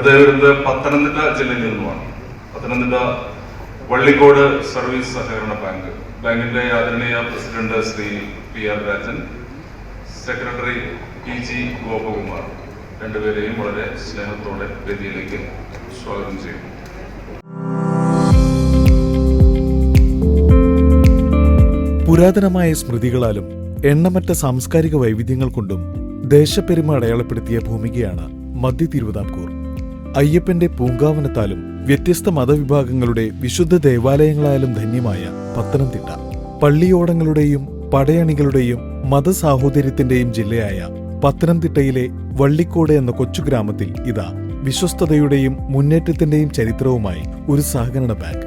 അടുത്ത പത്തനംതിട്ട ജില്ലയിൽ നിന്നുമാണ്. പത്തനംതിട്ട വള്ളിക്കോട് സർവീസ് സഹകരണ ബാങ്ക്. ബാങ്കിന്റെ ആദരണീയ president Shri P R Rajan secretary P G Gopakumar രണ്ടുപേരെയും വളരെ സ്നേഹത്തോടെ വേദിയിലേക്ക് സ്വാഗതം ചെയ്യുന്നു. പുരാതനമായ സ്മൃതികളാലും എണ്ണമറ്റ സാംസ്കാരിക വൈവിധ്യങ്ങൾ കൊണ്ടും ദേശപ്പെരുമ അടയാളപ്പെടുത്തിയ ഭൂമികയാണ് മധ്യ തിരുവിതാംകൂർ. അയ്യപ്പന്റെ പൂങ്കാവനത്താലും വ്യത്യസ്ത മതവിഭാഗങ്ങളുടെ വിശുദ്ധ ദേവാലയങ്ങളായാലും ധന്യമായ പത്തനംതിട്ട. പള്ളിയോടങ്ങളുടെയും പടയണികളുടെയും മതസാഹോദര്യത്തിന്റെയും ജില്ലയായ പത്തനംതിട്ടയിലെ വള്ളിക്കോട് എന്ന കൊച്ചു ഗ്രാമത്തിൽ ഇതാ വിശ്വസ്തതയുടെയും മുന്നേറ്റത്തിന്റെയും ചരിത്രവുമായി ഒരു സഹകരണ ബാങ്ക്.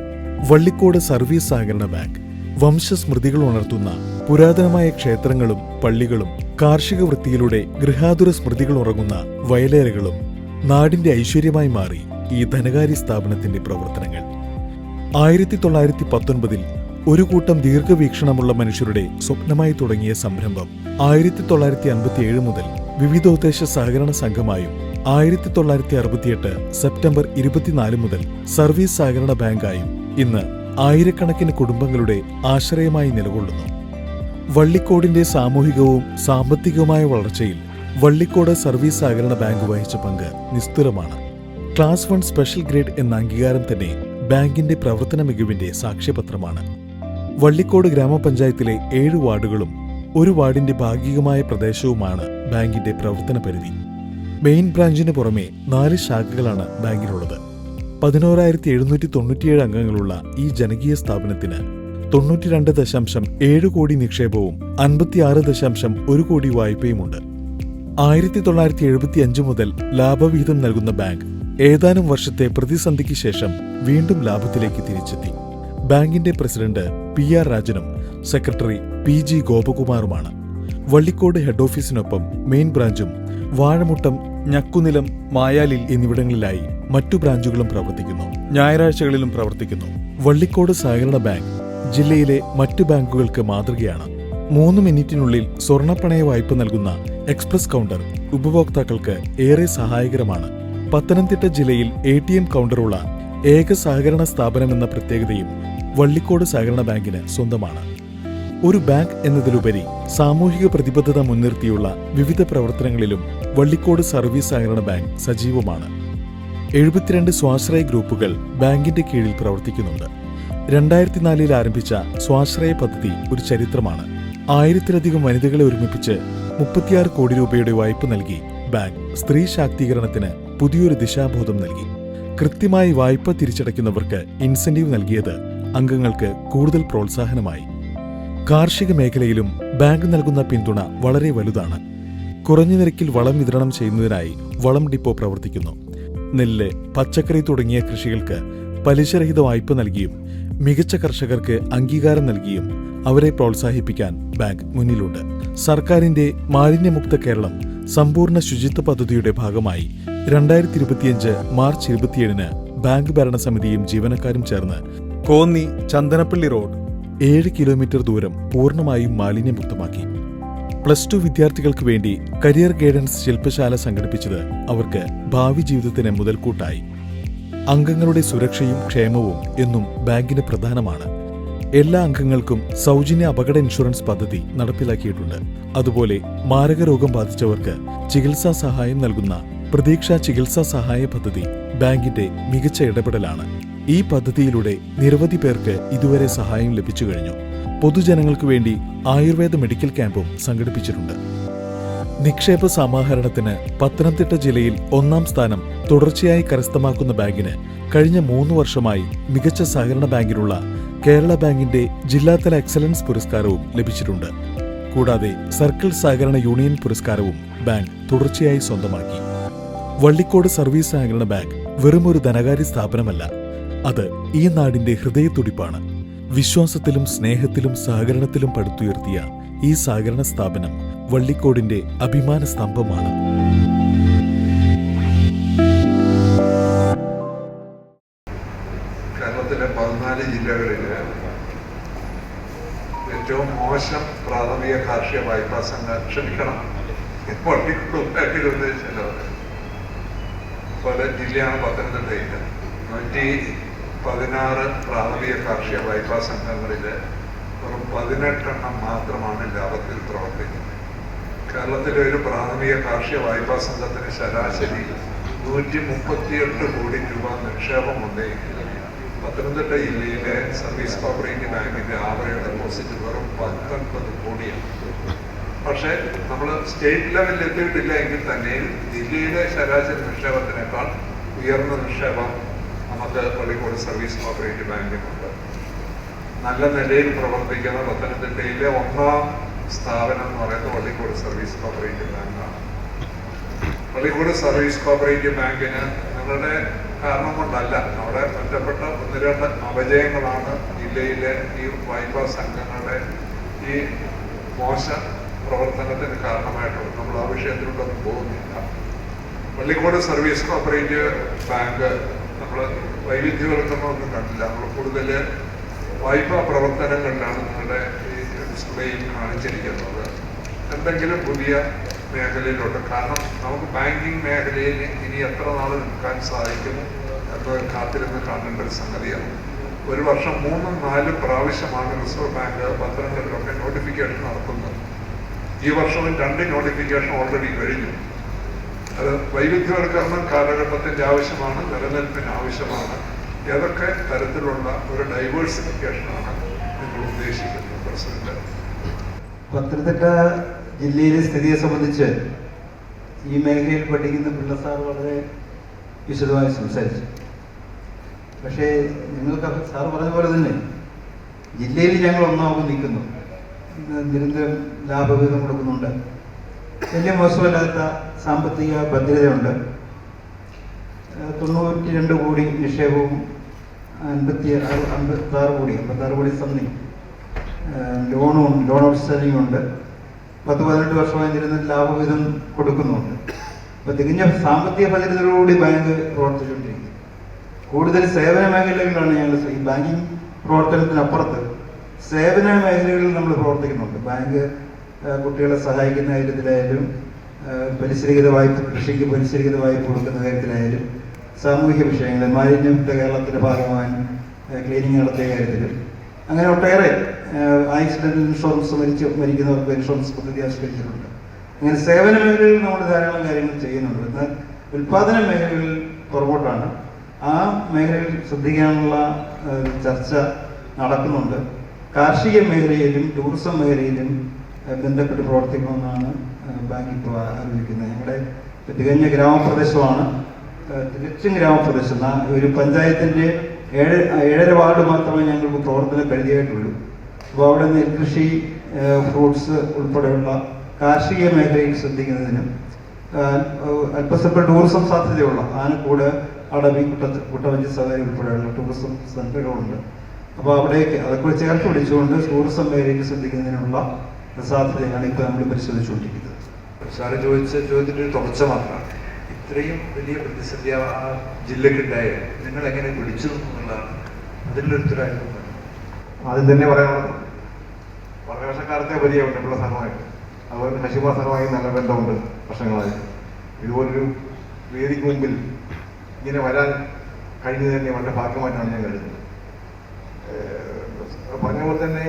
വള്ളിക്കോട് സർവീസ് സഹകരണ ബാങ്ക്. വംശസ്മൃതികൾ ഉണർത്തുന്ന പുരാതനമായ ക്ഷേത്രങ്ങളും പള്ളികളും കാർഷിക വൃത്തിയിലൂടെ ഗൃഹാതുര സ്മൃതികൾ ഉറങ്ങുന്ന വയലേലകളും നാടിന്റെ ഐശ്വര്യമായി മാറി ഈ ധനകാര്യ സ്ഥാപനത്തിന്റെ പ്രവർത്തനങ്ങൾ. ആയിരത്തി തൊള്ളായിരത്തി പത്തൊൻപതിൽ ഒരു കൂട്ടം ദീർഘവീക്ഷണമുള്ള മനുഷ്യരുടെ സ്വപ്നമായി തുടങ്ങിയ സംരംഭം ആയിരത്തി തൊള്ളായിരത്തി അൻപത്തിയേഴ് മുതൽ വിവിധോദ്ദേശ സഹകരണ സംഘമായും ആയിരത്തി തൊള്ളായിരത്തി അറുപത്തിയെട്ട് സെപ്റ്റംബർ ഇരുപത്തിനാല് മുതൽ സർവീസ് സഹകരണ ബാങ്കായും ഇന്ന് ആയിരക്കണക്കിന് കുടുംബങ്ങളുടെ ആശ്രയമായി നിലകൊള്ളുന്നു. വള്ളിക്കോടിന്റെ സാമൂഹികവും സാമ്പത്തികവുമായ വളർച്ചയിൽ വള്ളിക്കോട് സർവീസ് സഹകരണ ബാങ്ക് വഹിച്ച പങ്ക് നിസ്തുലമാണ് ക്ലാസ് വൺ സ്പെഷ്യൽ ഗ്രേഡ് എന്ന അംഗീകാരം തന്നെ ബാങ്കിന്റെ പ്രവർത്തന മികവിന്റെ സാക്ഷ്യപത്രമാണ്. വള്ളിക്കോട് ഗ്രാമപഞ്ചായത്തിലെ ഏഴ് വാർഡുകളും ഒരു വാർഡിന്റെ ഭാഗികമായ പ്രദേശവുമാണ് ബാങ്കിന്റെ പ്രവർത്തന പരിധി. മെയിൻ ബ്രാഞ്ചിന് പുറമെ നാല് ശാഖകളാണ് ബാങ്കിനുള്ളത് പതിനോരായിരത്തി എഴുന്നൂറ്റി തൊണ്ണൂറ്റിയേഴ് അംഗങ്ങളുള്ള ഈ ജനകീയ സ്ഥാപനത്തിന് തൊണ്ണൂറ്റിരണ്ട് ദശാംശം ഏഴ് കോടി നിക്ഷേപവും അൻപത്തിയാറ് ദശാംശം ഒരു കോടി വായ്പയുമുണ്ട്. ആയിരത്തി തൊള്ളായിരത്തി എഴുപത്തി അഞ്ച് മുതൽ ലാഭവിഹിതം നൽകുന്ന ബാങ്ക് ഏതാനും വർഷത്തെ പ്രതിസന്ധിക്ക് ശേഷം വീണ്ടും ലാഭത്തിലേക്ക് തിരിച്ചെത്തി. ബാങ്കിന്റെ പ്രസിഡന്റ് പി ആർ രാജനും സെക്രട്ടറി പി ജി ഗോപകുമാറുമാണ്. വള്ളിക്കോട് ഹെഡ് ഓഫീസിനൊപ്പം മെയിൻ ബ്രാഞ്ചും വാഴമുട്ടം ഞക്കുനിലം മായാലിൽ എന്നിവിടങ്ങളിലായി മറ്റു ബ്രാഞ്ചുകളും പ്രവർത്തിക്കുന്നു. ഞായറാഴ്ചകളിലും പ്രവർത്തിക്കുന്നു. വള്ളിക്കോട് സഹകരണ ബാങ്ക് ജില്ലയിലെ മറ്റു ബാങ്കുകൾക്ക് മാതൃകയാണ്. മൂന്ന് മിനിറ്റിനുള്ളിൽ സ്വർണപ്പണയ വായ്പ നൽകുന്ന എക്സ്പ്രസ് കൗണ്ടർ ഉപഭോക്താക്കൾക്ക് ഏറെ സഹായകരമാണ്. പത്തനംതിട്ട ജില്ലയിൽ എ ടി എം കൗണ്ടറുള്ള ഏക സഹകരണ സ്ഥാപനമെന്ന പ്രത്യേകതയും വള്ളിക്കോട് സഹകരണ ബാങ്കിന് സ്വന്തമാണ്. ഒരു ബാങ്ക് എന്നതിലുപരി സാമൂഹിക പ്രതിബദ്ധത മുൻനിർത്തിയുള്ള വിവിധ പ്രവർത്തനങ്ങളിലും വള്ളിക്കോട് സർവീസ് സഹകരണ ബാങ്ക് സജീവമാണ്. എഴുപത്തിരണ്ട് സ്വാശ്രയ ഗ്രൂപ്പുകൾ ബാങ്കിന്റെ കീഴിൽ പ്രവർത്തിക്കുന്നുണ്ട്. രണ്ടായിരത്തി നാലിൽ ആരംഭിച്ച സ്വാശ്രയ പദ്ധതി ഒരു ചരിത്രമാണ്. ആയിരത്തിലധികം വനിതകളെ ഒരുമിപ്പിച്ച് മുപ്പത്തിയാറ് കോടി രൂപയുടെ വായ്പ നൽകി ബാങ്ക് സ്ത്രീ ശാക്തീകരണത്തിന് പുതിയൊരു ദിശാബോധം നൽകി. കൃത്യമായി വായ്പ തിരിച്ചടയ്ക്കുന്നവർക്ക് ഇൻസെന്റീവ് നൽകിയത് അംഗങ്ങൾക്ക് കൂടുതൽ പ്രോത്സാഹനമായി. കാർഷിക മേഖലയിലും ബാങ്ക് നൽകുന്ന പിന്തുണ വളരെ വലുതാണ്. കുറഞ്ഞ നിരക്കിൽ വളം വിതരണം ചെയ്യുന്നതിനായി വളം ഡിപ്പോ പ്രവർത്തിക്കുന്നു. നെല്ല് പച്ചക്കറി തുടങ്ങിയ കൃഷികൾക്ക് പലിശരഹിത വായ്പ നൽകിയും മികച്ച കർഷകർക്ക് അംഗീകാരം നൽകിയും അവരെ പ്രോത്സാഹിപ്പിക്കാൻ ബാങ്ക് മുന്നിലുണ്ട്. സർക്കാരിന്റെ മാലിന്യമുക്ത കേരളം സമ്പൂർണ ശുചിത്വ പദ്ധതിയുടെ ഭാഗമായി രണ്ടായിരത്തി ഇരുപത്തിയഞ്ച് മാർച്ച് ഇരുപത്തിയേഴിന് ബാങ്ക് ഭരണസമിതിയും ജീവനക്കാരും ചേർന്ന് കോന്നി ചന്ദനപ്പള്ളി റോഡ് ഏഴ് കിലോമീറ്റർ ദൂരം പൂർണമായും മാലിന്യമുക്തമാക്കി. പ്ലസ് ടു വിദ്യാർത്ഥികൾക്ക് വേണ്ടി കരിയർ ഗൈഡൻസ് ശില്പശാല സംഘടിപ്പിച്ചത് അവർക്ക് ഭാവി ജീവിതത്തിന് മുതൽക്കൂട്ടായി. അംഗങ്ങളുടെ സുരക്ഷയും ക്ഷേമവും എന്നും ബാങ്കിന് പ്രധാനമാണ്. എല്ലാ അംഗങ്ങൾക്കും സൗജന്യ അപകട ഇൻഷുറൻസ് പദ്ധതി നടപ്പിലാക്കിയിട്ടുണ്ട്. അതുപോലെ മാരകരോഗം ബാധിച്ചവർക്ക് ചികിത്സാ സഹായം നൽകുന്ന പ്രതീക്ഷ ചികിത്സാ സഹായ പദ്ധതി ബാങ്കിന്റെ മികച്ച ഇടപെടലാണ്. ഈ പദ്ധതിയിലൂടെ നിരവധി പേർക്ക് ഇതുവരെ സഹായം ലഭിച്ചു കഴിഞ്ഞു. പൊതുജനങ്ങൾക്ക് വേണ്ടി ആയുർവേദ മെഡിക്കൽ ക്യാമ്പും സംഘടിപ്പിച്ചിട്ടുണ്ട്. നിക്ഷേപ സമാഹരണത്തിന് പത്തനംതിട്ട ജില്ലയിൽ ഒന്നാം സ്ഥാനം തുടർച്ചയായി കരസ്ഥമാക്കുന്ന ബാങ്കിന് കഴിഞ്ഞ മൂന്ന് വർഷമായി മികച്ച സഹകരണ ബാങ്കിനുള്ള കേരള ബാങ്കിന്റെ ജില്ലാതല എക്സലൻസ് പുരസ്കാരവും ലഭിച്ചിട്ടുണ്ട്. കൂടാതെ സർക്കിൾ സഹകരണ യൂണിയൻ പുരസ്കാരവും ബാങ്ക് തുടർച്ചയായി സ്വന്തമാക്കി. വള്ളിക്കോട് സർവീസ് സഹകരണ ബാങ്ക് വെറുമൊരു ധനകാര്യ സ്ഥാപനമല്ല. അത് ഈ നാടിന്റെ ഹൃദയത്തുടിപ്പാണ്. വിശ്വാസത്തിലും സ്നേഹത്തിലും സഹകരണത്തിലും പടുത്തുയർത്തിയ ഈ സഹകരണ സ്ഥാപനം വള്ളിക്കോടിന്റെ അഭിമാന സ്തംഭമാണ്. പതിനാല് ജില്ലകളിൽ ഏറ്റവും മോശം പ്രാഥമിക കാർഷിക വായ്പാ സംഘം ക്ഷമിക്കണം അതുപോലെ ജില്ലയാണ് പത്തനംതിട്ടയിൽ നൂറ്റി പതിനാറ് പ്രാഥമിക കാർഷിക വായ്പാ സംഘങ്ങളിൽ വെറും പതിനെട്ടെണ്ണം മാത്രമാണ് ലാഭത്തിൽ പ്രവർത്തിക്കുന്നത്. കേരളത്തിലെ ഒരു പ്രാഥമിക കാർഷിക വായ്പാ സംഘത്തിന് ശരാശരി നൂറ്റി മുപ്പത്തിയെട്ട് കോടി രൂപ നിക്ഷേപമുണ്ടെങ്കിൽ പത്തനംതിട്ട ജില്ലയിലെ സർവീസ് കോപ്പറേറ്റീവ് ബാങ്കിന്റെ ആവറേജ് ഡെപ്പോസിറ്റ് വെറും പത്തൊൻപത് കോടിയാണ്. പക്ഷേ നമ്മൾ സ്റ്റേറ്റ് ലെവലിൽ എത്തിയിട്ടില്ല എങ്കിൽ തന്നെയും ജില്ലയിലെ ശരാശരി നിക്ഷേപത്തിനേക്കാൾ ഉയർന്ന നിക്ഷേപം നമുക്ക് കോഴിക്കോട് സർവീസ് കോപ്പറേറ്റീവ് ബാങ്കിനുണ്ട്. നല്ല നിലയിൽ പ്രവർത്തിക്കുന്ന പത്തനംതിട്ടയിലെ ഒന്നാം സ്ഥാപനം എന്ന് പറയുന്നത് പള്ളിക്കോട് സർവീസ് കോപ്പറേറ്റീവ് ബാങ്കാണ്. പള്ളിക്കോട് സർവീസ് കോപ്പറേറ്റീവ് ബാങ്കിന് നിങ്ങളുടെ കാരണം കൊണ്ടല്ല. അവിടെ ബന്ധപ്പെട്ട ഒന്ന് രണ്ട് അപജയങ്ങളാണ് ജില്ലയിലെ ഈ വായ്പാ സംഘങ്ങളുടെ ഈ മോശ പ്രവർത്തനത്തിന് കാരണമായിട്ടുള്ളത്. നമ്മൾ ആ വിഷയത്തിലൂടെ പോകുന്നില്ല. പള്ളിക്കോട് സർവീസ് കോപ്പറേറ്റീവ് ബാങ്ക് നമ്മൾ വൈവിധ്യവൽക്കരണമൊന്നും കണ്ടില്ല. നമ്മൾ കൂടുതൽ വായ്പാ പ്രവർത്തനങ്ങളിലാണ് നിങ്ങളുടെ ഈ ഡിസ്പ്ലേയിൽ കാണിച്ചിരിക്കുന്നത്. എന്തെങ്കിലും പുതിയ മേഖലയിലോട്ട് കാരണം നമുക്ക് ബാങ്കിങ് മേഖലയിൽ ഇനി എത്ര നാൾ നിൽക്കാൻ സാധിക്കും എന്ന് കാത്തിരുന്ന് കാണേണ്ട ഒരു സംഗതിയാണ്. ഒരു വർഷം മൂന്നും നാലും പ്രാവശ്യമാണ് റിസർവ് ബാങ്ക് പത്രങ്ങളിലൊക്കെ നോട്ടിഫിക്കേഷൻ നടത്തുന്നത്. ഈ വർഷവും രണ്ട് നോട്ടിഫിക്കേഷൻ ഓൾറെഡി കഴിഞ്ഞു. അത് വൈവിധ്യവൽക്കരണം കാലഘട്ടത്തിന്റെ ആവശ്യമാണ് നിലനിൽപ്പിന് ആവശ്യമാണ്. ഏതൊക്കെ തരത്തിലുള്ള ഒരു ഡൈവേഴ്സിഫിക്കേഷനാണ് നിങ്ങൾ ഉദ്ദേശിക്കുന്നത് പ്രസിഡന്റ്? പത്തനംതിട്ട ജില്ലയിലെ സ്ഥിതിയെ സംബന്ധിച്ച് ഈ മേഖലയിൽ പഠിക്കുന്ന പിള്ള സാർ വളരെ വിശദമായി സംസാരിച്ചു. പക്ഷേ നിങ്ങൾക്ക് സാർ പറഞ്ഞ പോലെ തന്നെ ജില്ലയിൽ ഞങ്ങൾ ഒന്നാമത് നിൽക്കുന്നു. നിരന്തരം ലാഭവിഹിതം കൊടുക്കുന്നുണ്ട്. വലിയ മോശമല്ലാത്ത സാമ്പത്തിക ഭദ്രതയുണ്ട്. തൊണ്ണൂറ്റി രണ്ട് കോടി നിക്ഷേപവും അൻപത്തി ആറ് അമ്പത്തി ആറ് കോടി അമ്പത്താറ് കോടി സംതിങ് ലോണും ലോൺ ഔട്ട്സ്റ്റാൻഡിംഗ് ഉണ്ട്. പത്ത് പതിനെട്ട് വർഷമായി നിരന്തരം ലാഭവിധം കൊടുക്കുന്നുണ്ട്. അപ്പൊ തികഞ്ഞ സാമ്പത്തിക ഭദ്രതയോടുകൂടി ബാങ്ക് പ്രവർത്തിച്ചുകൊണ്ടിരിക്കുന്നു. കൂടുതൽ സേവന മേഖലകളിലാണ് ഞങ്ങൾ ഈ ബാങ്കിങ് പ്രവർത്തനത്തിനപ്പുറത്ത് സേവന മേഖലകളിൽ നമ്മൾ പ്രവർത്തിക്കുന്നുണ്ട്. ബാങ്ക് കുട്ടികളെ സഹായിക്കുന്ന കാര്യത്തിലായാലും പലിശരഹിത വായ്പ കൃഷിക്ക് പലിശരഹിത വായ്പ കൊടുക്കുന്ന കാര്യത്തിലായാലും സാമൂഹ്യ വിഷയങ്ങൾ മാലിന്യമുക്ത കേരളത്തിന്റെ ഭാഗമായി ക്ലീനിങ് നടത്തിയ കാര്യത്തിലും അങ്ങനെ ഒട്ടേറെ ആക്സിഡന്റ് ഇൻഷുറൻസ് മരിച്ച് മരിക്കുന്നവർക്ക് ഇൻഷുറൻസ് പദ്ധതി ആവിഷ്കരിച്ചിട്ടുണ്ട്. അങ്ങനെ സേവന മേഖലയിൽ നമ്മൾ ധാരാളം കാര്യങ്ങൾ ചെയ്യുന്നുണ്ട്. എന്നാൽ ഉൽപാദന മേഖലകളിൽ പുറകോട്ടാണ്. ആ മേഖലയിൽ ശ്രദ്ധിക്കാനുള്ള ചർച്ച നടക്കുന്നുണ്ട്. കാർഷിക മേഖലയിലും ടൂറിസം മേഖലയിലും ബന്ധപ്പെട്ട് പ്രവർത്തിക്കണമെന്നാണ് ബാങ്ക് ഇപ്പോൾ ആലോചിക്കുന്നത്. ഞങ്ങളുടെ തികഞ്ഞ ഗ്രാമപ്രദേശമാണ്. തികച്ചും ഗ്രാമപ്രദേശം. ഒരു പഞ്ചായത്തിന്റെ ഏഴ് ഏഴര വാർഡ് മാത്രമേ ഞങ്ങൾക്ക് പ്രവർത്തന കരുതിയായിട്ടുള്ളൂ അപ്പോൾ അവിടെ നെൽകൃഷി ഫ്രൂട്ട്സ് ഉൾപ്പെടെയുള്ള കാർഷിക മേഖലയിൽ ശ്രദ്ധിക്കുന്നതിനും അല്പസ്വല്പ ടൂറിസം സാധ്യതയുള്ള ആനക്കൂട് അടവി കുട്ട കുട്ടവഞ്ചി സവാരി ഉൾപ്പെടെയുള്ള ടൂറിസം സെന്ററുകളുണ്ട്. അപ്പോൾ അവിടേക്ക് അതൊക്കെ ചേർത്ത് പിടിച്ചുകൊണ്ട് ടൂറിസം മേഖലയിൽ ശ്രദ്ധിക്കുന്നതിനുള്ള സാധ്യതയാണ് ഇപ്പോൾ നമ്മൾ പരിശോധിച്ചുകൊണ്ടിരിക്കുന്നത്. സാറ് ചോദിച്ച ചോദ്യത്തിന്റെ ഒരു തുടർച്ച മാത്രമാണ്. ഇത്രയും വലിയ പ്രതിസന്ധി ആ ജില്ലക്കുണ്ടായ നിങ്ങൾ എങ്ങനെ പിടിച്ചു എന്നുള്ളതാണ് അതിന്റെ ഉത്തരവാദിത്വം ആദ്യം തന്നെ പറയാനുള്ളത് വളരെ വർഷക്കാലത്തെ പരിചയമുണ്ട് ഇവിടെ സാറുമായിട്ട് അതുപോലെ ഹഷിമ സ്ഥലമായി നല്ല ബന്ധമുണ്ട് വർഷങ്ങളായി. ഇതുപോലൊരു വേദിക്ക് മുമ്പിൽ ഇങ്ങനെ വരാൻ കഴിഞ്ഞത് തന്നെ വളരെ ഭാഗ്യമായിട്ടാണ് ഞാൻ കരുതുന്നത്. പറഞ്ഞ പോലെ തന്നെ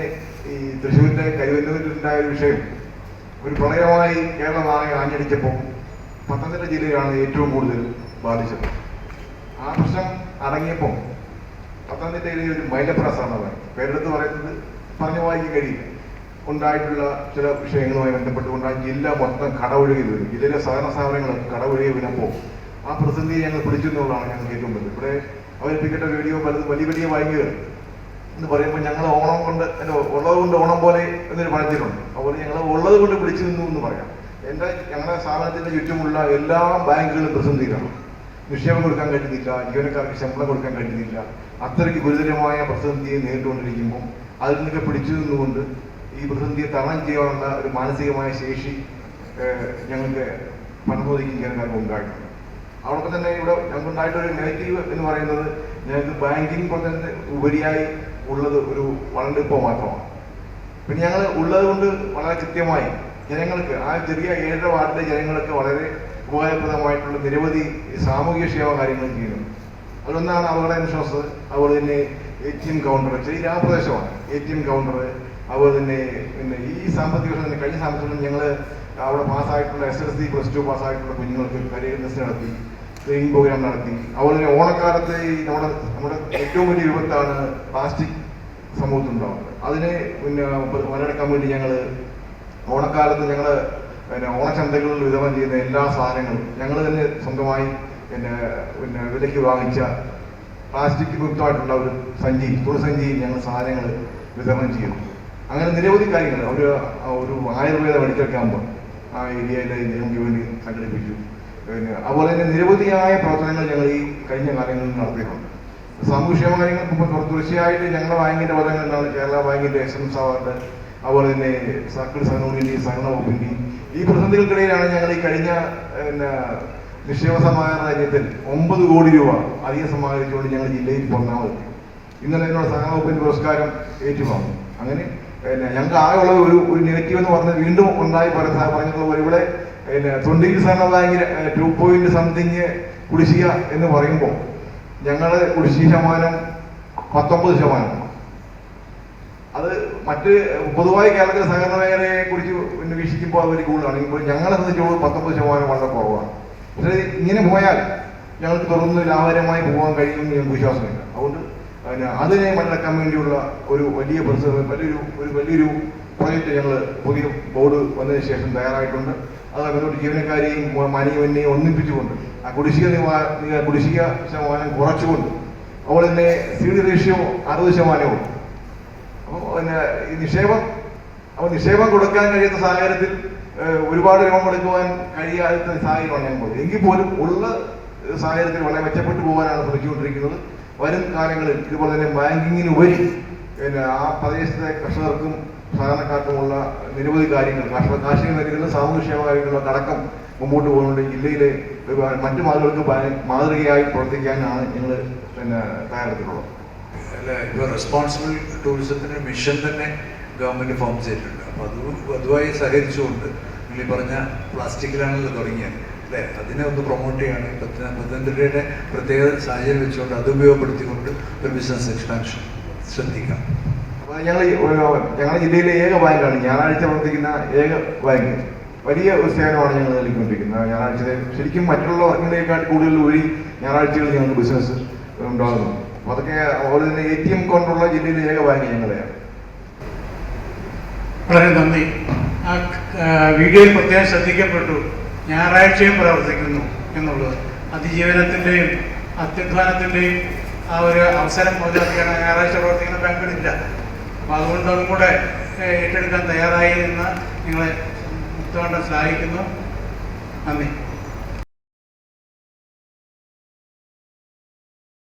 ഈ തൃശ്ശൂരിന്റെ കരുവന്നൂരിലുണ്ടായ ഒരു വിഷയം ഒരു പ്രളയമായി കേരളം ആകെ ആഞ്ഞടിച്ചപ്പോൾ പത്തനംതിട്ട ജില്ലയിലാണ് ഏറ്റവും കൂടുതൽ ബാധിച്ചത്. ആ പ്രശ്നം അടങ്ങിയപ്പോൾ പത്തനംതിട്ടയിലെ ഒരു മൈലപ്രാസാണ് പറയുന്നത് പേരെടുത്ത് പറയുന്നത് പറഞ്ഞു വായിക്കാൻ കഴിയില്ല. ഉണ്ടായിട്ടുള്ള ചില വിഷയങ്ങളുമായി ബന്ധപ്പെട്ടുകൊണ്ട് ആ ജില്ല മൊത്തം കടവൊഴുകി വരും ജില്ലയിലെ സഹകരണ സ്ഥാപനങ്ങൾ കടവൊഴുകി വരുമ്പോൾ ആ പ്രതിസന്ധിയെ ഞങ്ങൾ പിടിച്ചു എന്നുള്ളതാണ് ഞങ്ങൾക്ക് ഏറ്റവും വലുത് ഇവിടെ അവതരിപ്പിക്കേണ്ട വീഡിയോ പലതും വലിയ വലിയ വായിക്കുക എന്ന് പറയുമ്പോൾ ഞങ്ങൾ ഓണം കൊണ്ട് ഉള്ളത് കൊണ്ട് ഓണം പോലെ എന്നൊരു പഴഞ്ചൊല്ലുണ്ട്. അതുപോലെ ഞങ്ങൾ ഉള്ളത് കൊണ്ട് പിടിച്ചു നിന്നു എന്ന് പറയാം. എന്റെ ഞങ്ങളുടെ സ്ഥാപനത്തിന്റെ ചുറ്റുമുള്ള എല്ലാ ബാങ്കുകളും പ്രതിസന്ധിയിലാണ്. നിക്ഷേപം കൊടുക്കാൻ കഴിയുന്നില്ല ജീവനക്കാർക്ക് ശമ്പളം കൊടുക്കാൻ കഴിയുന്നില്ല അത്രയ്ക്ക് ഗുരുതരമായ പ്രതിസന്ധിയെ നേരിട്ടുകൊണ്ടിരിക്കുമ്പോൾ അതിൽ നിന്നൊക്കെ പിടിച്ചു നിന്നുകൊണ്ട് ഈ പ്രതിസന്ധിയെ തരണം ചെയ്യാനുള്ള ഒരു മാനസികമായ ശേഷി ഞങ്ങൾക്ക് പണമൊതുക്കി ഞങ്ങൾക്ക് ഉണ്ടായിട്ടുണ്ട് അതോടൊപ്പം തന്നെ ഇവിടെ ഞങ്ങൾക്കുണ്ടായിട്ടൊരു നെഗറ്റീവ് എന്ന് പറയുന്നത് ഞങ്ങൾക്ക് ബാങ്കിങ് പ്രവർത്തനത്തിന് ഉപരിയായി ഉള്ളത് ഒരു വളണ്ടിപ്പോ മാത്രമാണ്. പിന്നെ ഞങ്ങൾ ഉള്ളത് കൊണ്ട് വളരെ കൃത്യമായി ജനങ്ങൾക്ക് ആ ചെറിയ ഏഴര വാർഡിലെ ജനങ്ങൾക്ക് വളരെ ഉപകാരപ്രദമായിട്ടുള്ള നിരവധി സാമൂഹിക ക്ഷേമ കാര്യങ്ങൾ ചെയ്യുന്നു. അതിലൊന്നാണ് അപകട ഇൻഷുറൻസ് അതുപോലെ തന്നെ എ ടി എം കൗണ്ടർ ചെറിയ ഗ്രാമപ്രദേശമാണ്. എ ടി എം കൗണ്ടർ അതുപോലെ തന്നെ പിന്നെ ഈ സാമ്പത്തിക വർഷം തന്നെ കഴിഞ്ഞ സാമ്പത്തിക വർഷം ഞങ്ങൾ അവിടെ പാസ്സായിട്ടുള്ള S S C plus two പാസ്സായിട്ടുള്ള കുഞ്ഞുങ്ങൾക്ക് കരിയർ ടെസ്റ്റ് നടത്തി ട്രെയിനിങ് പ്രോഗ്രാം നടത്തി. അതുപോലെ തന്നെ ഓണക്കാലത്ത് ഈ നമ്മുടെ നമ്മുടെ ഏറ്റവും വലിയ വിപത്താണ് പ്ലാസ്റ്റിക് സമൂഹത്തുണ്ടാവുന്നത് അതിനെ പിന്നെ മറികടക്കാൻ വേണ്ടി ഞങ്ങൾ ഓണക്കാലത്ത് ഞങ്ങൾ പിന്നെ ഓണച്ചന്തകളിൽ വിതരണം ചെയ്യുന്ന എല്ലാ സാധനങ്ങളും ഞങ്ങൾ തന്നെ സ്വന്തമായി പിന്നെ പിന്നെ വിലയ്ക്ക് വാങ്ങിച്ച പ്ലാസ്റ്റിക് മുക്തമായിട്ടുള്ള ഒരു സഞ്ചി തുണിസഞ്ചിയിൽ ഞങ്ങൾ സാധനങ്ങൾ വിതരണം ചെയ്യുന്നു. അങ്ങനെ നിരവധി കാര്യങ്ങൾ. ഒരു ഒരു ആയുർവേദ മെഡിക്കൽ ക്യാമ്പ് ആ ഏരിയയിൽ ഞങ്ങൾക്ക് വേണ്ടി സംഘടിപ്പിച്ചു. പിന്നെ അതുപോലെ തന്നെ നിരവധിയായ പ്രവർത്തനങ്ങൾ ഞങ്ങൾ ഈ കഴിഞ്ഞ കാലങ്ങളിൽ നടത്തിയിട്ടുണ്ട്. സാമൂഹ്യക്ഷേമ കാര്യങ്ങൾ തീർച്ചയായിട്ടും ഞങ്ങളുടെ ബാങ്കിന്റെ എന്താണ് കേരള ബാങ്കിന്റെ എസ് എം സാവാർഡ് അതുപോലെ തന്നെ സർക്കിൾ സംഘടനയുടെയും സഹകരണ വകുപ്പിന്റെയും ഈ പ്രതിസന്ധികൾക്കിടയിലാണ് ഞങ്ങൾ ഈ കഴിഞ്ഞ പിന്നെ നിക്ഷേപ സമാഹരണത്തിൽ ഒമ്പത് കോടി രൂപ അധികം സമാഹരിച്ചുകൊണ്ട് ഞങ്ങൾ ജില്ലയിൽ പൊന്നാമത് ഇന്നലെ എന്നോട് സഹകരണ വകുപ്പിന്റെ പുരസ്കാരം ഏറ്റുവാങ്ങും. അങ്ങനെ പിന്നെ ഞങ്ങൾക്ക് ആകെയുള്ള ഒരു ഒരു നെഗറ്റീവ് എന്ന് പറഞ്ഞാൽ വീണ്ടും ഉണ്ടായി പറഞ്ഞ പറഞ്ഞിട്ടുള്ള ഇവിടെ പിന്നെ തൊണ്ടയിൽ സഹകരണ ബാങ്കിന് ടു പോയിന്റ് സംതിങ് കുടിശ്ശിക എന്ന് പറയുമ്പോൾ ഞങ്ങൾ കുടിശ്ശിക ശതമാനം പത്തൊമ്പത് ശതമാനം. അത് മറ്റ് പൊതുവായി കേരളത്തിലെ സഹകരണ മേഖലയെ കുറിച്ച് പിന്നെ വീക്ഷിക്കുമ്പോൾ അത് വലിയ കൂടുതലാണ്. ഇപ്പോൾ ഞങ്ങളെ സംബന്ധിച്ചോളം പത്തൊമ്പത് ശതമാനം വളരെ കുറവാണ്. പക്ഷേ ഇങ്ങനെ പോയാൽ ഞങ്ങൾക്ക് തുടർന്ന് ലാഭകരമായി പോകാൻ കഴിയുമെന്ന് ഞങ്ങൾക്ക് വിശ്വാസമില്ല അതുകൊണ്ട് പിന്നെ അതിനെ മറികടക്കാൻ വേണ്ടിയുള്ള ഒരു വലിയ പരിശ്രമം വലിയൊരു ഒരു വലിയൊരു പ്രോജക്റ്റ് ഞങ്ങൾ പുതിയ ബോർഡ് വന്നതിന് ശേഷം തയ്യാറായിട്ടുണ്ട്. അത് അങ്ങോട്ട് ജീവനക്കാരെയും മാനിയമന്യെയും ഒന്നിപ്പിച്ചുകൊണ്ട് ആ കുടിശ്ശിക കുടിശ്ശിക ശതമാനം കുറച്ചുകൊണ്ട് അതുപോലെ തന്നെ സി ഡി റേഷ്യോ അറുപത് ശതമാനവും അപ്പോൾ പിന്നെ ഈ നിക്ഷേപം അപ്പോൾ നിക്ഷേപം കൊടുക്കാൻ കഴിയുന്ന സാഹചര്യത്തിൽ ഒരുപാട് രൂപം കൊടുക്കുവാൻ കഴിയാത്ത സാഹചര്യമാണ് ഞങ്ങൾ. എങ്കിൽ പോലും ഉള്ള സാഹചര്യത്തിൽ വളരെ മെച്ചപ്പെട്ടു പോകാനാണ് ശ്രമിച്ചുകൊണ്ടിരിക്കുന്നത്. വരും കാലങ്ങളിൽ ഇതുപോലെ തന്നെ ബാങ്കിങ്ങിനുപരി പിന്നെ ആ പ്രദേശത്തെ കർഷകർക്കും സാധാരണക്കാർക്കുമുള്ള നിരവധി കാര്യങ്ങൾ കർഷക കാർഷിക മേഖലകളിലും സാമൂഹ്യക്ഷേമ കാര്യങ്ങളിലൊക്കെ അടക്കം മുമ്പോട്ട് പോകുന്നുണ്ട്. ജില്ലയിലെ മറ്റു മാതൃകൾക്ക് മാതൃകയായി പ്രവർത്തിക്കാനാണ് ഞങ്ങൾ പിന്നെ തയ്യാറെടുത്തിട്ടുള്ളത്. അല്ല ഇപ്പോൾ റെസ്പോൺസിബിൾ ടൂറിസത്തിന് മിഷൻ തന്നെ ഗവൺമെന്റ് ഫോം ചെയ്തിട്ടുണ്ട്. അപ്പോൾ അത് അതുമായി സഹകരിച്ചുകൊണ്ട് നിങ്ങൾ ഈ പറഞ്ഞ പ്ലാസ്റ്റിക്കിലാണല്ലോ തുടങ്ങിയത്. അല്ലേ? അതിനെ ഒന്ന് പ്രൊമോട്ട് ചെയ്യാണ്. പത്തനംതിട്ടയുടെ പ്രത്യേക സാഹചര്യം വെച്ചുകൊണ്ട് അത് ഉപയോഗപ്പെടുത്തിക്കൊണ്ട് ഒരു ബിസിനസ് എക്സ്പാൻഷൻ ശ്രദ്ധിക്കാം. അപ്പോൾ ഞങ്ങൾ ഞങ്ങളുടെ ജില്ലയിലെ ഏക ബാങ്കാണ്. ഞായറാഴ്ച പ്രവർത്തിക്കുന്ന ഏക ബാങ്ക്. വലിയ ഒരു സേവനമാണ് ഞങ്ങൾ നൽകിക്കൊണ്ടിരിക്കുന്നത്. ഞായറാഴ്ച ശരിക്കും മറ്റുള്ള വർക്കിനേക്കാൾ കൂടുതൽ ഒരു ഞായറാഴ്ചകളിൽ ഞങ്ങൾക്ക് ബിസിനസ് ഉണ്ടാകുന്നു അപ്പോൾ അതൊക്കെ അതുപോലെ തന്നെ എ ടി എം കൊണ്ടുള്ള ജില്ലയിലെ ഏക ബാങ്ക് ഞങ്ങളുടെയാണ്. വളരെ നന്ദി. ആ ആ, വീഡിയോയിൽ പ്രത്യേകം ശ്രദ്ധിക്കപ്പെട്ടു. ഞായറാഴ്ചയും പ്രവർത്തിക്കുന്നു എന്നുള്ളത്. അതിജീവനത്തിന്റെയും അത്യുത്ഥാനത്തിന്റെയും ആ ഒരു അവസരം മുതലാക്കിയാണ് ഞായറാഴ്ച പ്രവർത്തിക്കുന്ന ബാങ്കുകളില്ല. അപ്പോൾ അതുകൊണ്ട് അതും കൂടെ ഏറ്റെടുക്കാൻ തയ്യാറായി എന്ന് നിങ്ങളെ മുത്തവണ്ണം സഹായിക്കുന്നു നന്ദി.